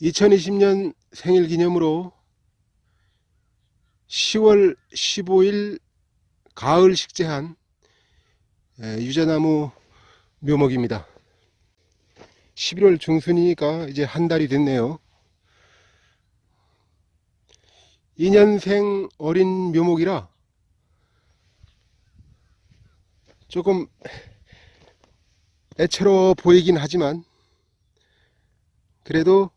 2020년 생일 기념으로 10월 15일 가을 식재한 에, 유자나무 묘목입니다. 11월 중순이니까 이제 한 달이 됐네요. 2년생 어린 묘목이라 조금 애처로워 보이긴 하지만 그래도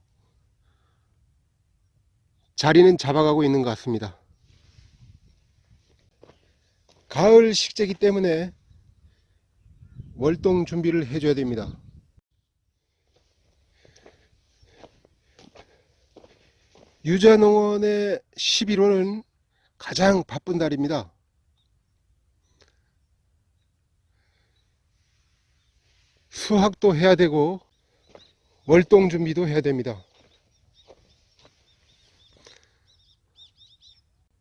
자리는 잡아가고 있는 것 같습니다. 가을 식재기 때문에 월동 준비를 해줘야 됩니다. 유자농원의 11월은 가장 바쁜 달입니다. 수확도 해야 되고 월동 준비도 해야 됩니다.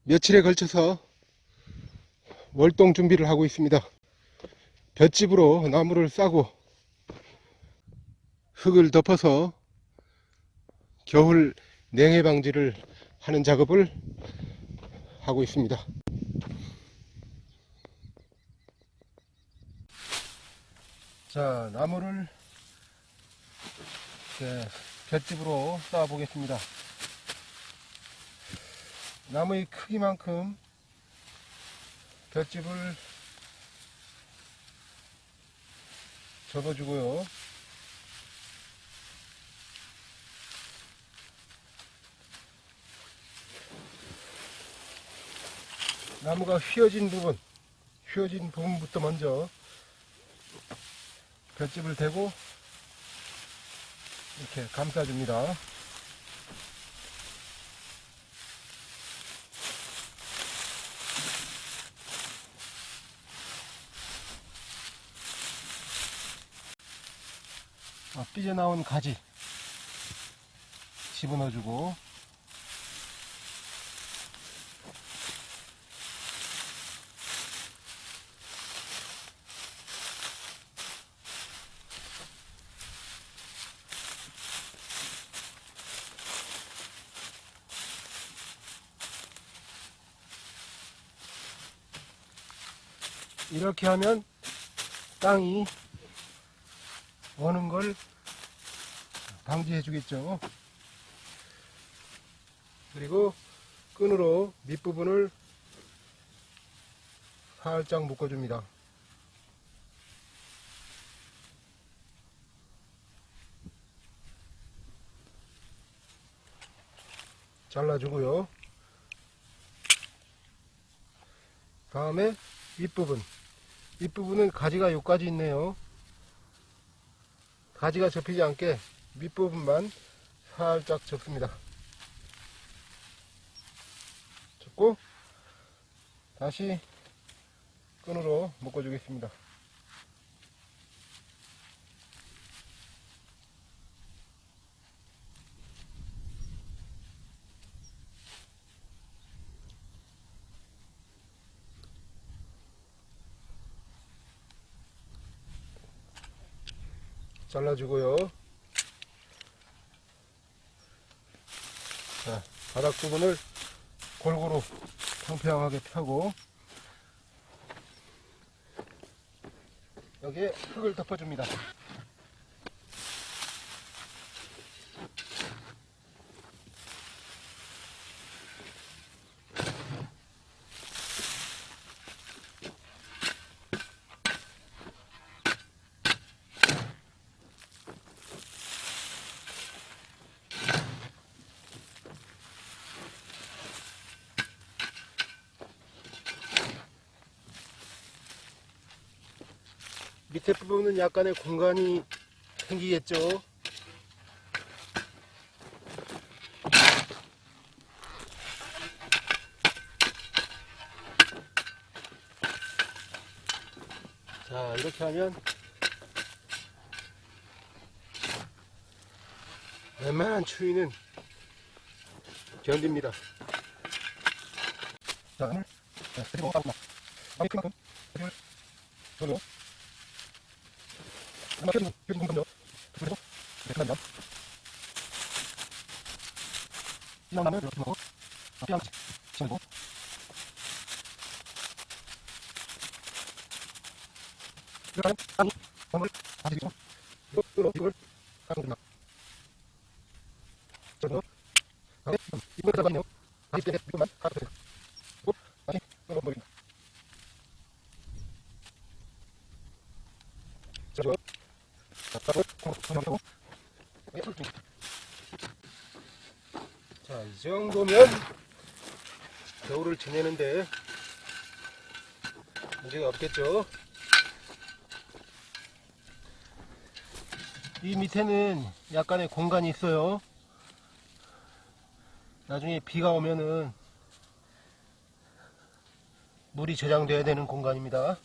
며칠에 걸쳐서 월동 준비를 하고 있습니다. 볏짚으로 나무를 싸고 흙을 덮어서 겨울 냉해 방지를 하는 작업을 하고 있습니다. 자, 나무를 볏짚으로 쌓아 보겠습니다. 나무의 크기만큼 볏짚을 접어주고요. 나무가 휘어진 부분, 휘어진 부분부터 먼저 볏짚을 대고 이렇게 감싸줍니다. 삐져나온 가지 집어넣어주고. 이렇게 하면 땅이 오는 걸 방지해 주겠죠. 그리고 끈으로 밑부분을 살짝 묶어줍니다. 잘라주고요. 다음에 윗부분. 윗부분은 가지가 여기까지 있네요. 가지가 접히지 않게 밑부분만 살짝 접습니다. 접고 다시 끈으로 묶어주겠습니다. 잘라주고요. 자, 바닥 부분을 골고루 평평하게 펴고 여기에 흙을 덮어줍니다. 밑에 부분은 약간의 공간이 생기겠죠. 자, 이렇게 하면 웬만한 추위는 견딥니다. 자, 오늘 자, 그리고 아마 아마 그만큼 그리고 저로 아마 그리고 그리고 그만큼요. 그리고 네, 다음에 이렇게 치고 이렇게 하면 한물 다시 주고 이거 이거 이걸 나 저거 이걸 잡았네요 다시 빼게 이것만 그리고 다시 이거 버린다 저거 잡고 통통하고 자, 이 정도면 지내는데 문제가 없겠죠. 이 밑에는 약간의 공간이 있어요. 나중에 비가 오면은 물이 저장돼야 되는 공간입니다.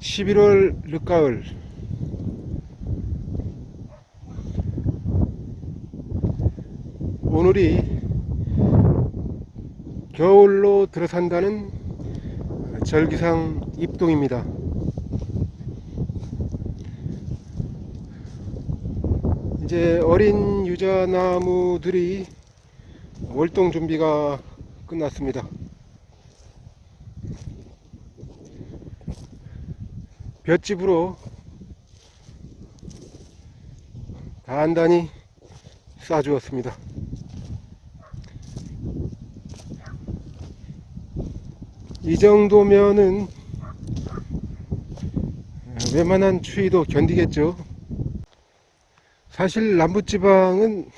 11월 늦가을 오늘이 겨울로 들어선다는 절기상 입동입니다. 이제 어린 유자나무들이 월동 준비가 끝났습니다. 볏집으로 단단히 싸주었습니다. 이 정도면은 웬만한 추위도 견디겠죠. 사실 남부지방은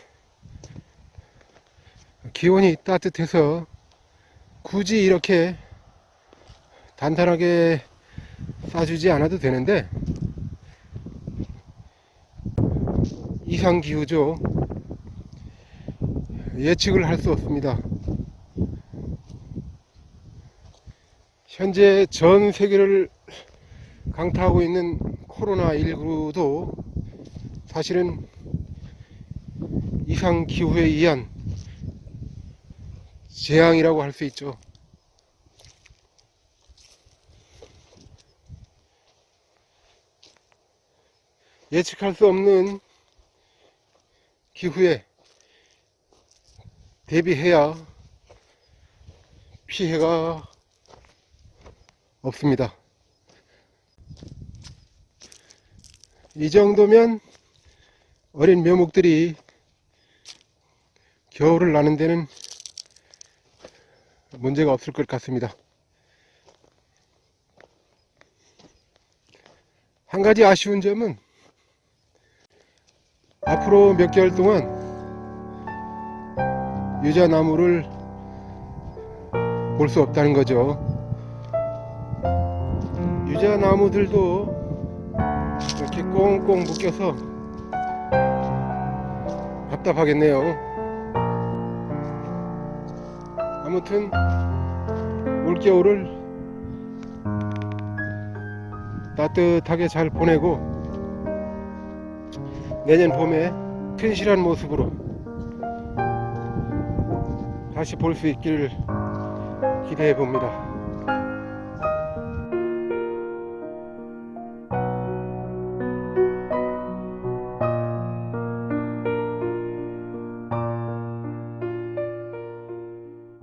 기온이 따뜻해서 굳이 이렇게 단단하게 싸주지 않아도 되는데 이상기후죠 예측을 할 수 없습니다 현재 전 세계를 강타하고 있는 코로나19도 사실은 이상 기후에 의한 재앙이라고 할 수 있죠. 예측할 수 없는 기후에 대비해야 피해가 없습니다. 이 정도면 어린 묘목들이 겨울을 나는 데는 문제가 없을 것 같습니다. 한 가지 아쉬운 점은 앞으로 몇 개월 동안 유자나무를 볼 수 없다는 거죠. 유자나무들도 이렇게 꽁꽁 묶여서 답답하겠네요. 아무튼 올겨울을 따뜻하게 잘 보내고 내년 봄에 튼실한 모습으로 다시 볼 수 있기를 기대해 봅니다.